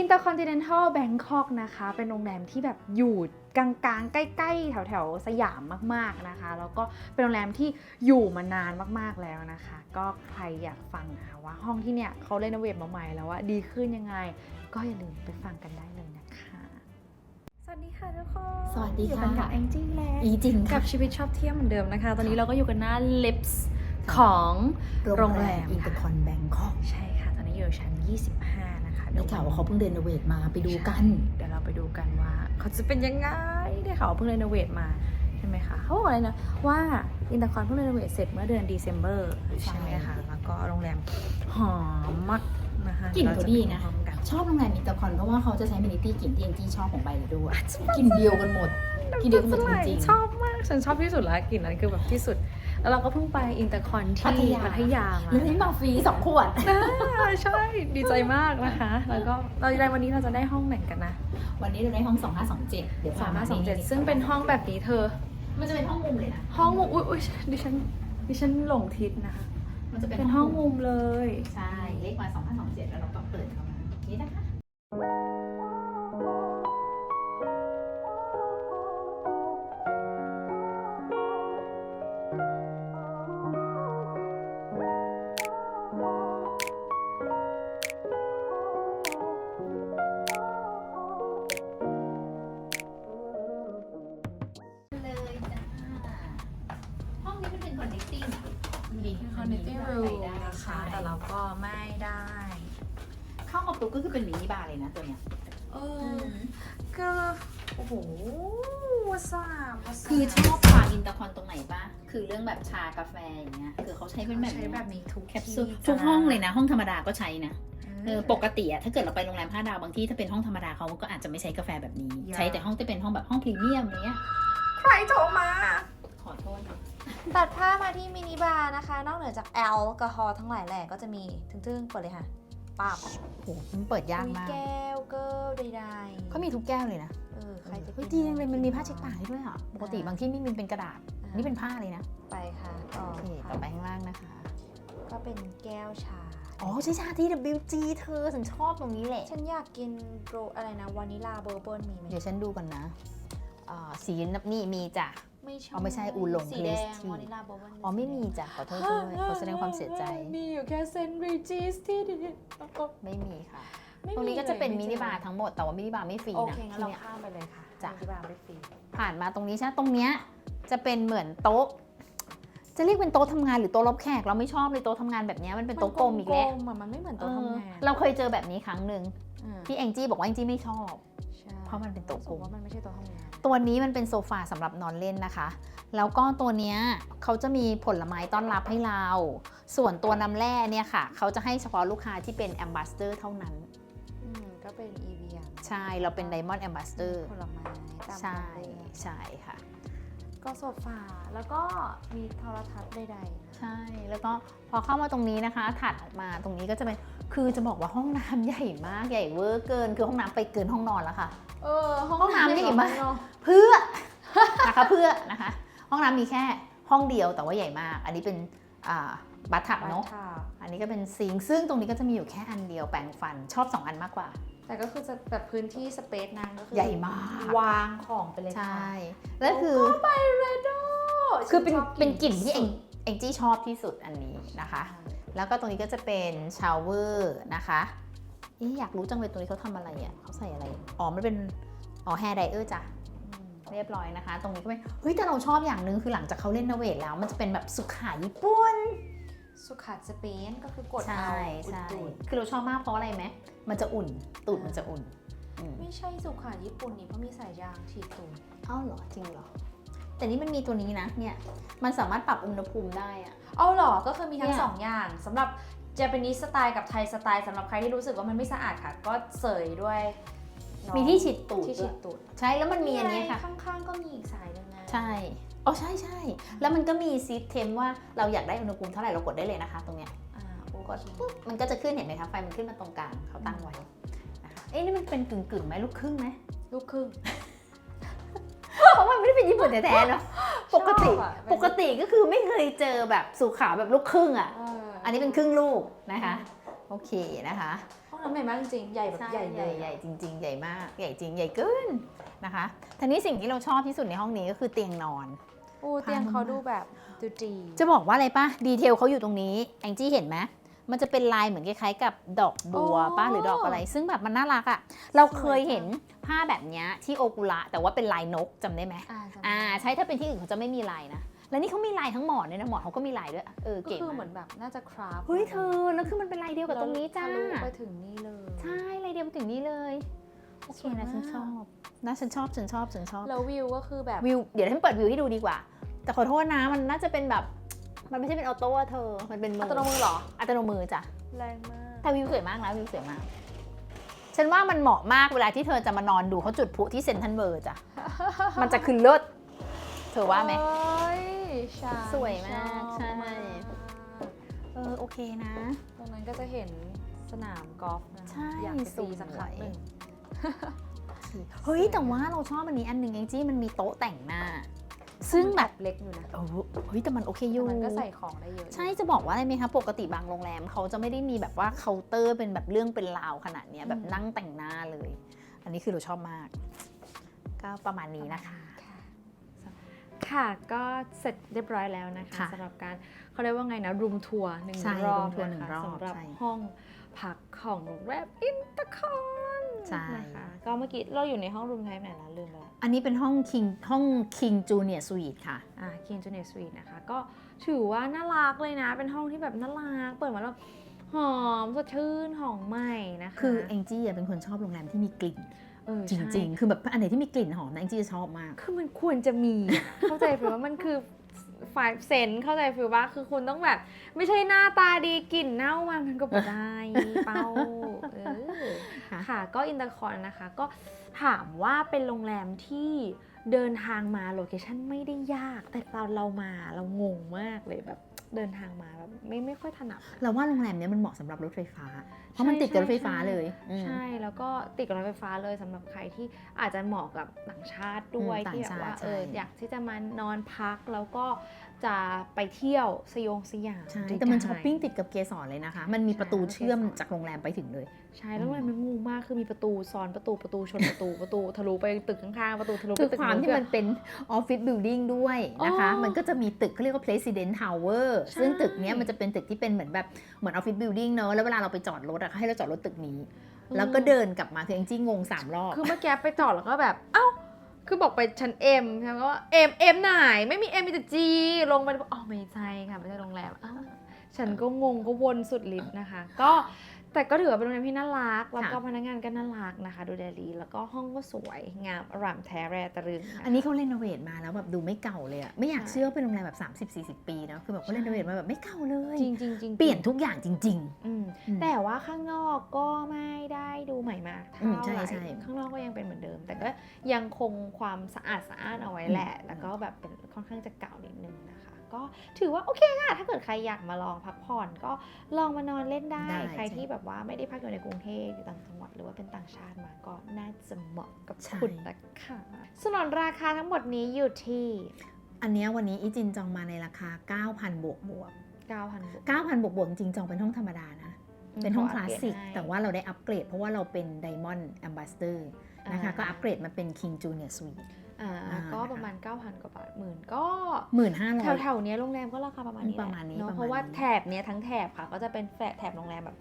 Intercontinental Bangkok นะคะ เป็นโรงแรมที่แบบอยู่กลางๆ ใกล้ๆ แถวๆ สยามมากๆนะคะ แล้วก็เป็นโรงแรมที่อยู่มานานมากๆแล้วนะคะ ก็ใครอยากฟังนะคะว่าห้องที่เนี่ยเขาเรโนเวทมาใหม่แล้วว่าดีขึ้นยังไง ก็อย่าลืมไปฟังกันได้เลยนะคะสวัสดีค่ะทุกคน สวัสดีอยู่ค่ะกันกับแองจี้และอีจริงกัค่ะบชีวิตชอบเที่ยวเหมือนเดิมนะคะ ตอนนี้เราก็อยู่กันหน้า Lips ของโรงแรมอินเตอร์คอนแบงคอกใช่ค่ะ ตอนนี้อยู่ชั้น 25นะคะ ได้ข่าวว่าเขาเพิ่งเดนเวทมาไปดูกัน เดี๋ยวเราไปดูกันว่า เขาจะเป็นยังไงได้ข่าวว่าเพิ่งเรโนเวทมาใช่ไหมคะเขาบอกอะไรนะว่าอินเตอร์คอนเพิ่งเรโนเวทเสร็จเมื่อเดือนเดซ ember ใช่ไหมคะแล้วก็โรงแรมหอมมากนะคะกลิ่นเขาดีนะเราจไปพร้อมกันชอบโรงแรมอินเตอร์คอนเพราะว่าเขาจะใช้มินิตี้กลิ่นที่เอ็นจี้ชอบของใบเลยด้วยกลิ่นเดียวกันหมดกลิ่นเดียวกันหมดจริงชอบมากฉันชอบที่สุดแล้วกลิ่นนั้นคือแบบที่สุดแล้วเราก็เพิ่งไปอินเตอร์คอนที่พัทยาพัทยาๆมาแล้วได้มาฟรีสองขวดอ่า ใช่ดีใจมากนะคะ แล้วก็เราในวันนี้เราจะได้ห้องไหนกันนะวันนี้เราได้ห้อง 2527 เดี๋ยวพสามารถสองให้เจ็ดซึ่งเป็นห้องแบบนี้เธอ มันจะเป็นห้องมุมเลยนะ ห้องมุมอุ้ยอุ้ยดิฉันดิฉันหลงทิศนะคะ มันจะเป็นเป็นห้องมุมเลย ใช่ เลขมา ดี Connecting room นะคะ แต่เราก็ไม่ได้ เข้ามาปุ๊บก็คือเป็นมินิบาร์เลยนะตัวเนี้ยเออก็โอ้โหวาซาบวาซาบคือชอบความอินเตอร์คอนตรงไหนปะคือเรื่องแบบชากาแฟอย่างเงี้ย คือเขาใช้เป็นแบบใช้เนี้ยแบบนี้ทุกแคปซูลที่ทุกจ้าห้องเลยนะ ห้องธรรมดาก็ใช้นะเออปกกติอะถ้าเกิดเราไปโรงแรม5ดาวบางที่ถ้าเป็นห้องธรรมดาเขาก็อาจจะไม่ใช้กาแฟแบบนี้อย่าใช้แต่ห้องที่เป็นห้องแบบห้องพรีเมียมอย่างเงี้ย ใครโทรมา ขอโทษนะ ตัดผ้าพมาที่มินิบาร์นะคะ นอกเหนือจากแอลกอฮอล์ทั้งหลายแหล่ก็จะมีทึ่งๆเปิดเลยค่ะป้าบโอ้โหมันเปิดยากมีมาก แก้วเกิลใดเขามีทุกแก้วเลยนะๆเออ ใครจะเฮ้ยกินดีจังเลยมันมีผ้าเช็ดปากให้ด้วยอะ ปกติบางที่ไม่มีเป็นกระดาษอ่านี่เป็นผ้าเลยนะ ไปค่ะต่อโอเคค่ะต่อไปข้างล่างนะคะ ก็เป็นแก้วชา อ๋อใช่ชาที่ WG เธอฉันชอบตรงนี้แหละ ฉันอยากกินโรอะไรนะวานิลาเบอร์เบิร์นมีไหมเดี๋ยวฉันดูกันนะอ่าสีนับนี่มีจ้ะ ไม่ชอบอ๋อไม่ใช่อูหลงสีแดง Glaze tea วานิลาเบอร์เบิร์นอ๋อไม่มีจ้ะขอโทษด้วยขอแสดงความเสียใจ มีอยู่แค่เซนต์ริจิสที่ดีแล้วก็ไม่มีค่ะ ไม่ตรงนี้ก็จะเป็นมินิบาร์ร์ทั้งหมดแต่ว่ามินิบาร์ไม่ฟรีโอนะเคงั้นที่เราเนี่ย ข้ามไปเลยค่ะจ้ะมินิบาร์ไม่ฟรีผ่านมาตรงนี้ใช่ไหมตรงเนี้ยจะเป็นเหมือนโต๊ะ จะเรียกเป็นโต๊ะทำงานหรือโต๊ะรับแขกเราไม่ชอบเลยโต๊ะทำงานแบบเนี้ยมันเป็นโต๊ะกลมอีกแล้วนๆะมันไม่เหมือนเอโต๊ะอทำงานเราเคยเจอแบบนี้ครั้งหนึ่งอืมที่แองจี้บอกว่าแองจี้ไม่ชอบใช่ เพราะมันเป็นโต๊ะกลมรู้สึว่ามันไม่ใช่โต๊ะทำงานตัวนี้มันเป็นโซฟาสำหรับนอนเล่นนะคะ แล้วก็ตัวเนี้ยเขาจะมีผลไม้ต้อนรับให้เรา ส่วนตัวน้ำแร่เนี่ยค่ะ เขาจะให้เฉพาะลูกค้าที่เป็นแอมบาสเดอร์เท่านั้นอืมก็เป็น EVM ใช่เราเป็น Diamond Ambassador ผลไม้ตามใช่ความเลือกใช่ค่ะ ก็โซฟาแล้วก็มีโทรทัศน์ใดๆนะ ใช่ แล้วก็พอเข้ามาตรงนี้นะคะถัดออกมาตรงนี้ก็จะเป็น คือจะบอกว่าห้องน้ำใหญ่มาก ใหญ่เวอร์เกิน คือห้องน้ำไปเกินห้องนอนแล้วค่ะ เออห้องห้องน้ำใหญ่มากเนอะเพื่อ นะคะเพื่อนะคะ ห้องน้ำมีแค่ห้องเดียวแต่ว่าใหญ่มาก อันนี้เป็นอ่าบัตทับเนาะบัตรอันนี้ก็เป็นซิงค์ซึ่งตรงนี้ก็จะมีอยู่แค่อันเดียวแปรงฟัน ชอบ 2 อันมากกว่า แต่ก็คือจะแบบพื้นที่สเปซนางก็คือใหญ่มาก วางของไปเลยใช่ค่ะแล้วคือไปเรโดคือเป็นเป็นกลิ่นที่เอง เองจี้ชอบที่สุดอันนี้นะคะ แล้วก็ตรงนี้ก็จะเป็นชาวเวอร์นะคะเอ๊ะอยากรู้จังเลยตรงนี้เขาทำอะไรอะเขาใส่อะไร อ๋อ มันเป็น อ๋อแฮร์ไดเออร์จ้ะเรียบร้อยนะคะ ตรงนี้ก็เป็นเฮ้ยแต่เราชอบอย่างหนึ่งคือหลังจากเขาเล่นนเวทแล้ว มันจะเป็นแบบสุขาญี่ปุ่น สุขาสเปนก็คือกดใช่เอาใช่อุ่นคือเราชอบมากเพราะอะไรไหมมันจะอุ่น ตูดมันจะอุ่นอืมๆไม่ใช่สุขาญี่ปุ่นนี่เพราะมีสายยางฉีดตูดเอ้าเหรอจริงเหรอ แต่นี่มันมีตัวนี้นะเนี่ยมันสามารถปรับอุณหภูมิได้อะ เอาเหรอ ก็คือมีทั้เนี่งยสองอย่างสำหรับเจแปนิสสไตล์กับไทยสไตล์สำหรับใครที่รู้สึกว่ามันไม่สะอาดค่ะ ก็เสยด้วยเนอะมีที่ฉีดตูดที่ด้ฉีวยดตูดใช่แล้วมันมีอันนี้ค่ะ ข้างๆก็มีอีกสายหนึงนะใช่อ๋อใช่ใช่แล้วมันก็มีซิสเทมว่าเราอยากได้อุณหภูมิเท่าไหร่เรากดได้เลยนะคะ ตรงเนี้ยอ่าโอกดเคปุ๊บมันก็จะขึ้นเห็นไหมคะไฟมันขึ้นมาตรงกลางเขาตั้งไว้นะคะเอ๊ะนี่มันเป็นกึ่งกึ่งๆไหมลูกครึ่งไหมลูกครึ่งเพราะมัน ไม่ได้เป็นญี่ปุ่นแท้ๆเนาะปกติชอบอะปกติก็คือไม่เคยเจอแบบสุขาแบบลูกครึ่งอะ เอออันนี้เป็นครึ่งลูกนะคะ โอเคนะคะ ห้องน้ำใหญ่มากจริงๆใหญ่แบบใช่ใหญ่ใหเลญ่ยใหญ่จริง ๆ ใหญ่มากใหญ่จริงใหญ่เกินนะคะทีนี้สิ่งที่เราชอบที่สุดในห้องนี้ก็คือเตียงนอนโอ้เตียงเขาดูแบบดูดีจะบอกว่าอะไรปะดีเทลเขาอยู่ตรงนี้แองจี้เห็นไหม มันจะเป็นลายเหมือนคล้ายๆกับดอกบัวป้าหรือดอกอะไร ซึ่งแบบมันน่ารักอะเราเคยเห็นผ้าแบบเนี้ยที่โอกุระแต่ว่าเป็นลายนกจำได้ไหมอ่าจำได้อ่าใช่ถ้าเป็นที่อื่นเขาจะไม่มีลายนะแล้วนี่เขามีลายทั้งหมอนเลยนะหมอนเขาก็มีลายด้วยเออก็เก๋คือเหมืมาอกนแบบน่าจะคราฟเฮ้ยเธอแล้วคือมันเป็นลายเดียวกับตรงนี้จ้าทะลุไปถึงนี่เลย ใช่ลายเดียวกันถึงนี้เลยโอเคสวยนะมากฉันชอบนะฉันชอบฉันชอบฉันชอบแล้ววิวก็คือแบบวิวเดี๋ยวฉันเปิดวิวให้ดูดีกว่า แต่ขอโทษนะมันน่าจะเป็นแบบ มันไม่ใช่เป็นออโต้อะเธอ มันเป็นมือัตโนมือเหรอ อัตโนมือจ้ะ แรงมาก แต่วิวสวยมากนะวิวสวยมาก ฉันว่ามันเหมาะมากเวลาที่เธอจะมานอนดูเขาจุดพลุที่เซนทรัลเวิร์จ้ะ มันจะคือเลิศ เธอว่าไหม โอ้ยใช่สวยมากชอบใช่มากเออโอเคนะ ตรงนั้นก็จะเห็นสนามกอล์ฟนะคะใช่อยากไปตีสวยสักครั้งหนึ่งเฮ้ย แต่ว่าเราชอบอันนี้อันหนึ่งเองจี้มันมีโต๊ะแต่งหน้า ซึ่งแบบเล็กอยู่นะโอ้โหเฮ้ยแต่มันโอเคอแต่ยู่มันก็ใส่ของได้เยอะอยู่ใช่จะบอกว่าอะไรไหมคะปกติบางโรงแรมเขาจะไม่ได้มีแบบว่าเคาน์เตอร์เป็นแบบเรื่องเป็นราวขนาดเนี้ยแบบนั่งแต่งหน้าเลย อันนี้คือเราชอบมาก ก็ประมาณนี้นะคะค่ะก็เสร็จเรียบร้อยแล้วนะคะค่ะสำหรับการเขาเรียกว่าไงนะรูมทัวร์หนึ่งใช่รอบ room tour หนึ่งนะคะรอบสำหรับใช่ห้องพักของโรงแรมอินเตอร์คอน ใช่ นะคะก็เมื่อกี้เราอยู่ในห้องรูมไทป์ไหนละลืมไปละอันนี้เป็นห้อง King ห้อง King Junior Suite ค่ะ อ่าคินจูเนียร์สวีทนะคะ ก็ถือว่าน่ารักเลยนะ เป็นห้องที่แบบน่ารัก เปิดมาแล้วหอมสดชื่นหอมใหม่นะคะคือแองจี้อะเป็นคนชอบโรงแรมที่มีกลิ่น เออจใช่ ริง ๆ คือแบบอันไหนที่มีกลิ่นหอมนะแองจี้จะชอบมาก คือมันควรจะมีเข้าใจฟิลว่ามันคือ five sense เข้าใจฟิลว่าคือคุณต้องแบบ ไม่ใช่หน้าตาดีกลิ่นเน่ามามันก็ไม่ได้เป้าเออค่ะ ก็อินเตอร์คอนนะคะ ก็ถามว่าเป็นโรงแรมที่เดินทางมาโลเคชันไม่ได้ยาก แต่ตอนเรามาเรางงมากเลยแบบ เดินทางมาแบบไม่ไม่ค่อยถนัดอะเราว่าโรงแรมเนี้ยมันเหมาะสำหรับรถไฟฟ้า เพราะมันติดกับรถไฟฟ้าเลยอืม ใช่ แล้วก็ติดกับรถไฟฟ้าเลยสำหรับใครที่อาจจะเหมาะกับต่างชาติด้วยอืมที่แบบว่าต่างชาติเออใช่ อยากที่จะมานอนพักแล้วก็ จะไปเที่ยวสยองสยามใช่ได้แต่มันช้อปปิ้งติดกับเกสรเลยนะคะ มันมีประตูใช่เชื่อมเกสรจากโรงแรมไปถึงเลย ใช่แล้วมันงูมากคือมีประตูซ้อนประตูประตูชนประตูประตูทะลุไปตึกข้างๆประตูทะลุคืไปอตึกความที่มันเป็นออฟฟิศบิลดิ่งด้วยนะคะอ๋อมันก็จะมีตึกเขาเรียกว่า President Tower ใช่ซึ่งตึกเนี้ยมันจะเป็นตึกที่เป็นเหมือนแบบเหมือนออฟฟิศบิลดิ่งเนอะแล้วเวลาเราไปจอดรถอะเขาให้เราจอดรถตึกนี้ แล้วก็เดินกลับมาคือแองจี้งงสามรอบคือเมื่อกี้ไปจอดแล้วก็แบบเอ้า คือบอกไปชั้นเอ็มใช่ไหมว่าเอ็มเอ็มไหน ไม่มีเอ็มมีแต่จีลงไปอ๋อไม่ใช่ค่ะไม่ใช่โรงแรมอ้าว ฉันก็งงก็วนสุดฤทธิ์นะคะ ก็แต่ก็ถือว่าเป็นโรงแรมที่น่ารัก แล้วก็ค่ะพนักงานก็น่ารักนะคะ ดูแลดี แล้วก็ห้องก็สวยงามอร่ามแท้แร่ตะลึงะคะอันนี้เขาเรโนเวทมาแล้วแบบดูไม่เก่าเลยอะไม่อยากใช่เชื่อว่าเป็นโรงแรมแบบ 30-40 ปีเนอะคือแบบเขาเรโนเวทมาแบบไม่เก่าเลยจริงจริงจริงเปลี่ยนทุกอย่างจริงอืมอืมแต่ว่าข้างนอกก็ไม่ได้ดูใหม่มากอืเท่ามใช่ไหร่ใช่ข้างนอกก็ยังเป็นเหมือนเดิม แต่ก็ยังคงความสะอาดสะอาดเอาไว้แหละอืมแล้วก็แบบเป็นค่อนข้างจะเก่านิดนึงนะคะ ก็ถือว่าโอเคค่ะ ถ้าเกิดใครอยากมาลองพักผ่อนก็ลองมานอนเล่นได้ ได้ใครใช่ที่แบบว่าไม่ได้พักอยู่ในกรุงเทพอยู่ต่างจังหวัดหรือว่าเป็นต่างชาติมาก็น่าจะเหมาะกับใช่คุณนะคะสนนราคาทั้งหมดนี้อยู่ที่ อันเนี้ยวันนี้อีจินจองมาในราคา 9,000 บวกบวก9,000บวก9,000 บวกบวกจริงๆจองเป็นห้องธรรมดานะ เป็นห้องคลาสสิกให้แต่ว่าเราได้อัปเกรดเพราะว่าเราเป็น Diamond Ambassador นะคะอ่าก็อัปเกรดมาเป็น King Junior Suite อ่าอ่าก็ประมาณ 9,000 กว่าบาทหมื่นก็1,500แถวๆเนี้ยโรงแรมก็ราคาประมาณนี้แหประมาณนี้เนอะประมาณเพราะว่านี้แถบเนี้ยทั้งแถบค่ะ ก็จะเป็นแฝดแถบโรงแรมแบบ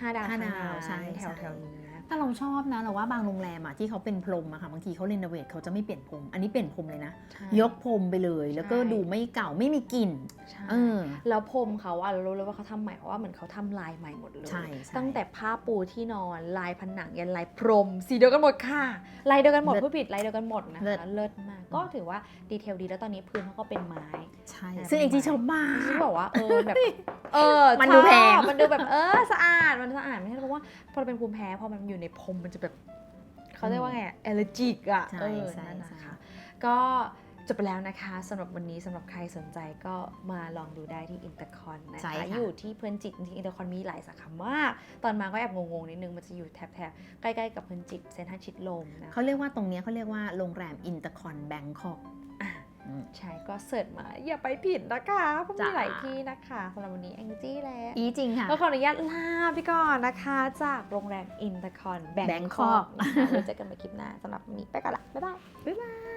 5ดาวห้าดาวทั้งนั้นใช่แถใช่วแถวๆนี้ นะแต่เราชอบนะเราว่าบางโรงแรมอะที่เขาเป็นพรมอะค่ะบางทีเขาเรโนเวทเขาจะไม่เปลี่ยนพรมอันนี้เปลี่ยนพรมเลยนะ ใช่ ยกพรมไปเลย แล้วก็ใช่ ดูไม่เก่าไม่มีกลิ่นใช่ เออ แล้วพรมเขาอะเรารู้เลยว่าเขาทำใหม่เพราะว่าเหมือนเขาทำลายใหม่หมดเลย ใช่ใช่ตั้งแต่ผ้าปูที่นอนลายผนังยันลายพรม สีเดียวกันหมดค่ะลายเดียวกันหมดเลิศผู้ผิดลายเดียวกันหมดนะเลิศ คะเลิศมากก็ถือว่าดีเทลดีแล้วตอนนี้พื้นเขาก็เป็นไม้ ใช่อ่าซึ่งเองจีชอบมาก ที่บอกว่าเออแบบเออมันดูแพงชอบมันดูแบบเออสะอาดมันสะอาดไม่ใช่เพราะว่าพอเราเป็นภูมิแพ้พอมันอยู่ในพรมมันจะแบบเขาเรียกว่าไงแอลเลอร์จิกอะใช่เออใช่นั่นนะใช่คะก็จบไปแล้วนะคะสำหรับวันนี้สำหรับใครสนใจก็มาลองดูได้ที่อินเตอร์คอนนะใช่คะค่ะอยู่ที่เพลินจิตจริงๆอินเตอร์คอนมีหลายสาขามาก ตอนมาก็แอบงงๆนิดนึงมันจะอยู่แถบๆใกล้ๆกับเพลินจิตเซนทรัลชิดลมนะคะเขาเรียกว่าตรงเนี้ยเขาเรียกว่าโรงแรมอินเตอร์คอนแบงคอกอะอืม ใช่ก็เสิร์ชมาอย่าไปผิดนะคะเพราะมีจ้าหลายที่นะคะสำหรับวันนี้แองจี้แล้วอีจริงค่ะก็ขออนุญาตลาไปก่อนนะคะ จากโรงแรมอินเตอร์คอนแบงคอก Bangkok นะคะไว้เจอกันใหม่คลิปหน้าสำหรับวันนี้ไปก่อนละบ๊ายบายบ๊ายบาย